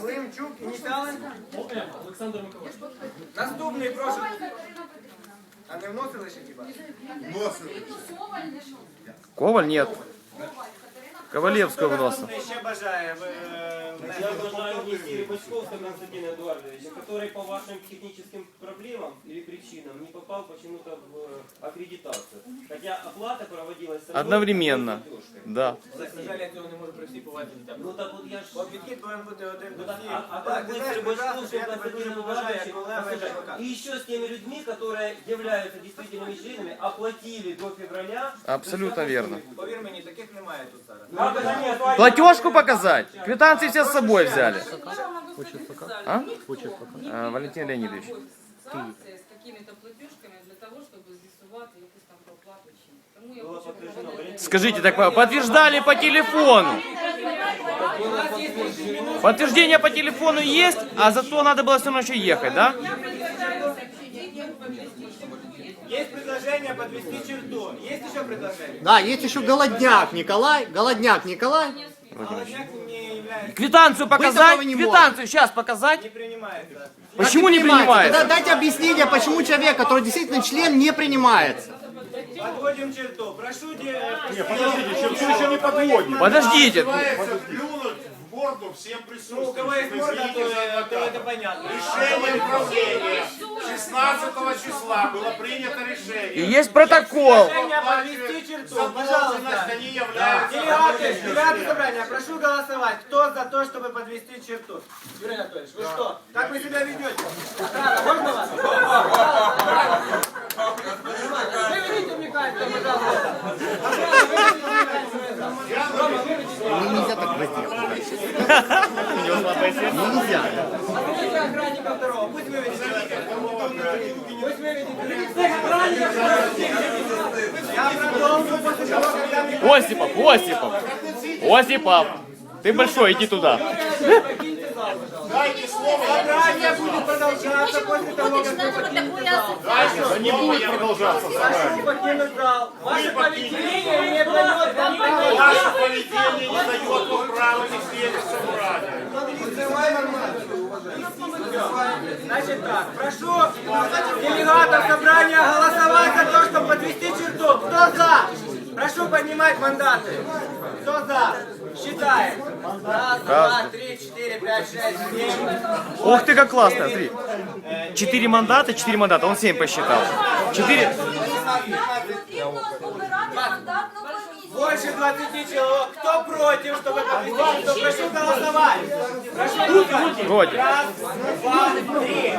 Климчук, ініціали. ОМ Олександр Миколаївич. Наступний, прошу. А не вносили ще хіба? Коваль нет. Ковалевского вноса. Наступний ще бажає. ви, е, внести Я до желаю повторної. внести Рыбачковского Константина Эдуардовича, который по вашим техническим проблемам или причинам не попал почему-то в э, аккредитацию. Хотя оплата проводилась с Одновременно. платежкой. Да. На жаль, я цього не можу при всій повазі до тебе. Ну так вот я ж... Бо підхід повинен бути один до Ну, так, всіх. а, а Так, как ти быть с знаєш прекрасно, що Рыбачковским я тебе дуже Константином поважаю як Эдуардовичем? колегу, як Послушай, адвоката. И еще с теми людьми, которые являются действительными членами, оплатили до февраля. Абсолютно верно. Повір мені, таких немає тут зараз. Как это не оплатили? Платежку показать. Квитанции все с собой взяли. А? А, Валентин Леонидович. Санкції з такими-то платіжками для того, щоб з'ясувати якусь там проплату чи ні. Тому я Было хочу подтверждено. проводити- Скажите, так подтверждали по телефону. Подтверждение по телефону есть, а зато надо было все равно еще ехать, да? Есть предложение подвести черту. Есть еще предложение? Да, есть еще голодняк Николай, голодняк Николай. Молодняк не является, Квитанцию показать? не Квитанцию сейчас показать? не принимается. Почему не Тогда принимается? дайте объяснение, почему человек, который действительно член, не принимается. Подводим черту. Прошу де... Подождите, черту еще не подводим. Подождите. Называется морду всем Ну, у кого есть морда, то, то это понятно. Решение управления 16 числа было принято И решение. есть протокол. Решение подвести черту. Задолженность Пожалуйста. они являются Делегаты, делегаты собрания, прошу голосовать. Кто за то, чтобы подвести черту? Юрий Анатольевич, вы что? Как вы себя ведете? Можно вас? Осипов, Осипов. Осипов. Ты большой, иди туда. Дайте слово, Собрание будет продолжаться после того, как вы покинете не будет продолжаться Прошу покинуть зал. Ваше поведение не дает вам. Ваше поведение не дает вам права нести это собрание. Значит так, прошу делегатов собрания голосовать за то, чтобы подвести черту. Кто за? Прошу поднимать мандаты. Кто за? Считаем. Раз, два, три, четыре, пять, шесть, семь. Ух ты, как классно, смотри. Четыре мандата, четыре мандата, он семь посчитал. Четыре. Потрібно обирати мандатну комісію. Больше 20 человек. Кто против, чтобы подвести черту? Прошу голосовать. Прошу голосовать. Против. Раз, два, три.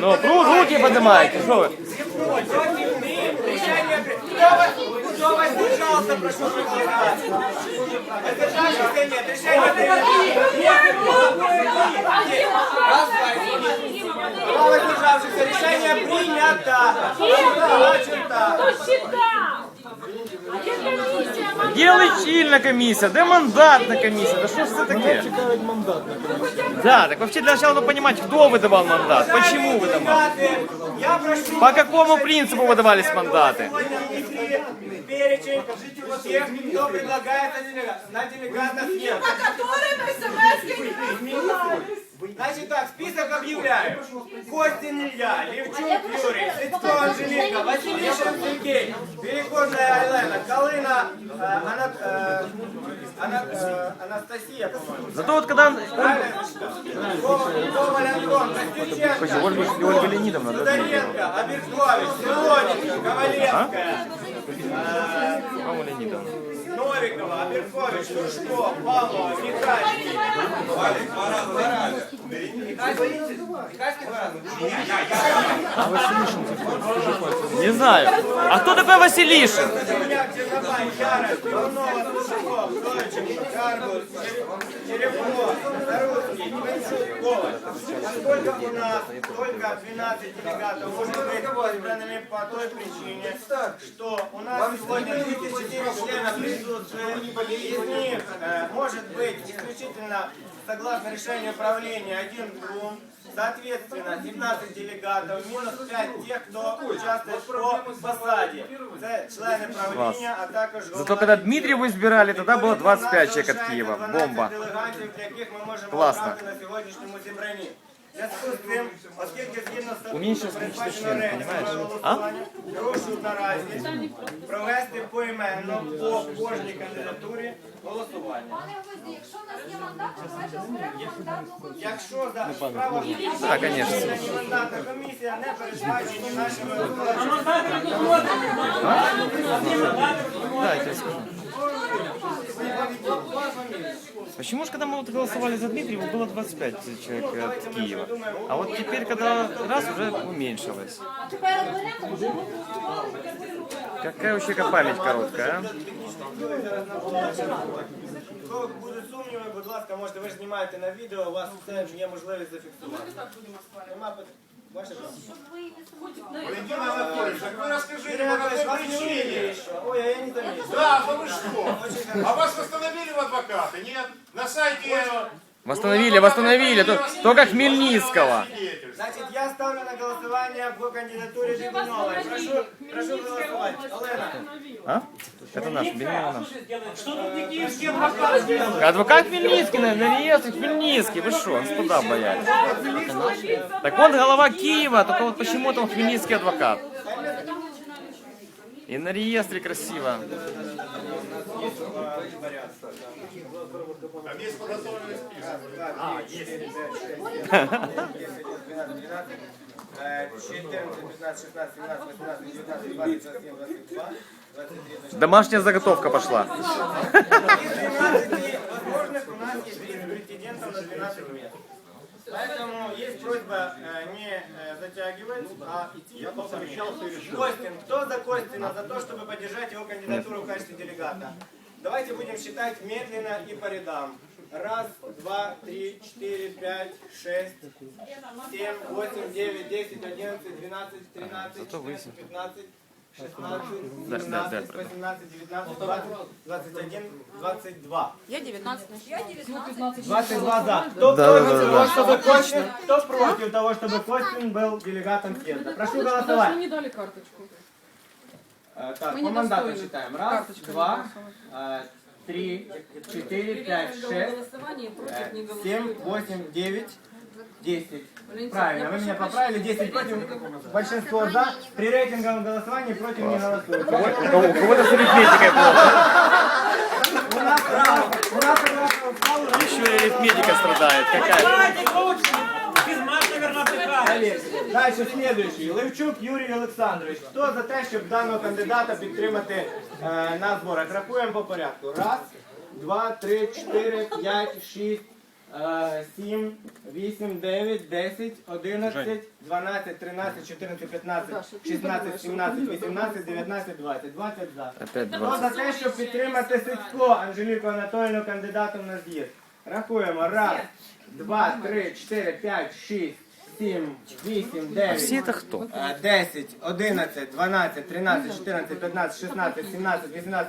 Ну, ру- руки поднимайте, что вы? Против три. Решение при- Кто вас- Кто воздержался, прошу проголосовать. Воздержавшихся нет. Решение принято. Раз, два, три. Два воздержавшихся. Решение принято. Два черта. Де лічильна комісія, де мандатна комісія? Да що ж це таке? Да, так вообще для начала надо понимать, кто выдавал мандат, почему выдавал. Делегаты, Я прошу По какому принципу выдавались мандаты? сегодня внести перечень тех, кто предлагается делегат- на делегата съезда. Которими смс Значит так, список объявляю. Костин Илья, Левчук Юрий, Сыцко Анжелика, Василишин Сергей, Перекожная Айлена, Калына, э, э, э, Анастасия, по-моему. Зато вот когда... Коваль Антон, Костюченко, Ольга, Ольга Леонидовна, да? 看我的，你的。Новикова, Аберкович, Сушко, Павлова, Михайлович. Не знаю. А кто такой Василишин? Черняк, Чернобай, Ярош, Иванова, Сушков, Зойчик, Карбус, Черепко, Старуцкий, Коваль, поскольку у нас? Только 12 делегатов может быть избранными по той причине, что у нас сегодня 34 члена присутствует, из них э, может быть исключительно согласно решению правления один двум, Соответственно, 17 делегатов, минус 5 тех, кто участвует по посаде. Це члени правління, а також голова Зато когда Дмитриеву избирали, тогда было 25 человек от Киева. 12 Бомба. делегатів, для яких ми можемо Класно. обрати на сьогоднішньому зібранні. В Зв'язку з цим, оскільки згідно з Уменьшилось статуту количество передбачено членів, рейтингове понимаешь? А? голосування, прошу наразі провести поіменно по кожній кандидатурі голосування. Пане Гвозді, якщо в нас є мандат, то давайте оберемо мандатну комісію. Якщо за справа Да, конечно. мандатна комісія не передбачені нашими законами. Да, я тебе скажу. Почему же, когда мы вот голосовали за Дмитриева, было 25 человек от Киева? А вот теперь, когда раз, уже уменьшилось. А тепер оберемо, вже голосували. Какая у человека память короткая, а? Кого будуть сумніви, будь ласка, можете, ви ж знімаєте на відео, у вас все є можливість зафіксувати. Нема пит- Ваше право. Валентин Анатольевич, так вы расскажите, по какой причине? еще. Ой, а я не заметил. Да, ну вы что? А вас восстановили в адвокаты? Нет? На сайте... Восстановили, восстановили. То- Только Хмельницкого. Значит, я ставлю на голосование по кандидатуре Дебуновой. Прошу, прошу голосовать. Олена. А? Это наш, Бенина наш. Что тут не киевский адвокат сделал? Адвокат Хмельницкий, на, на реестре Хмельницкий. Вы что, господа боялись? Так он голова Киева, только вот почему-то он Хмельницкий адвокат. И на реестре красиво. Там есть подготовленный список. А, есть. 10, 12, 14, 15, 16, 17, 18, 19, 20, 21, 22, 23, Домашняя заготовка пошла. Из 12 возможных у нас есть 30 претендентов на 12 мест. Поэтому есть просьба э, не э, затягивать, а идти по Костин. Кто за Костина? За то, чтобы поддержать его кандидатуру в качестве делегата. Давайте будем считать медленно и по рядам. Раз, два, три, четыре, пять, шесть, семь, восемь, девять, десять, одиннадцать, двенадцать, тринадцать, четырнадцать, пятнадцать, шестнадцать, Да, да, да, семнадцать, восемнадцать, девятнадцать, двадцать, двадцать один, двадцать два. Я 19. Я 19. 22 за. Кто Да, против да, того, да. чтобы Костин, кто против того, чтобы Костин был делегатом съезда? Прошу голосовать. не дали карточку. Э, Так, Мы по мандату считаем. Раз, Карточками два, э, три, четыре, пять, шесть, Голосование против э, не семь, голосуют. восемь, девять, десять. Валентин, Правильно, я вы меня прошу поправили. прощения. 10 против, большинство за. При рейтинговом голосовании против не голосуют. У кого- у кого-то с арифметикой плохо. У нас, у нас согласно уставу, Еще и арифметика страдает. Какая? Давайте, коуч! Физмат, наверное, отдыхает. Олег. Дальше слідуючий. Левчук Юрій Олександрович. Хто за те, щоб даного кандидата підтримати е, на зборах? Рахуємо по порядку. Раз, два, три, чотири, п'ять, шість, Е, сім, вісім, дев'ять, десять, одинадцять, дванадцять, тринадцять, чотирнадцять, п'ятнадцять, шістнадцять, сімнадцять, вісімнадцять, дев'ятнадцять, двадцять. Двадцять за. Опять Хто 20. за те, щоб підтримати Сицько Анжеліку Анатольовну кандидатом на з'їзд? Рахуємо. Раз, два, три, чотири, п'ять, шість, сім, вісім, дев'ять. Все это кто? е, 10, 11, 12, 13, 14, 15, 16, 17, 18,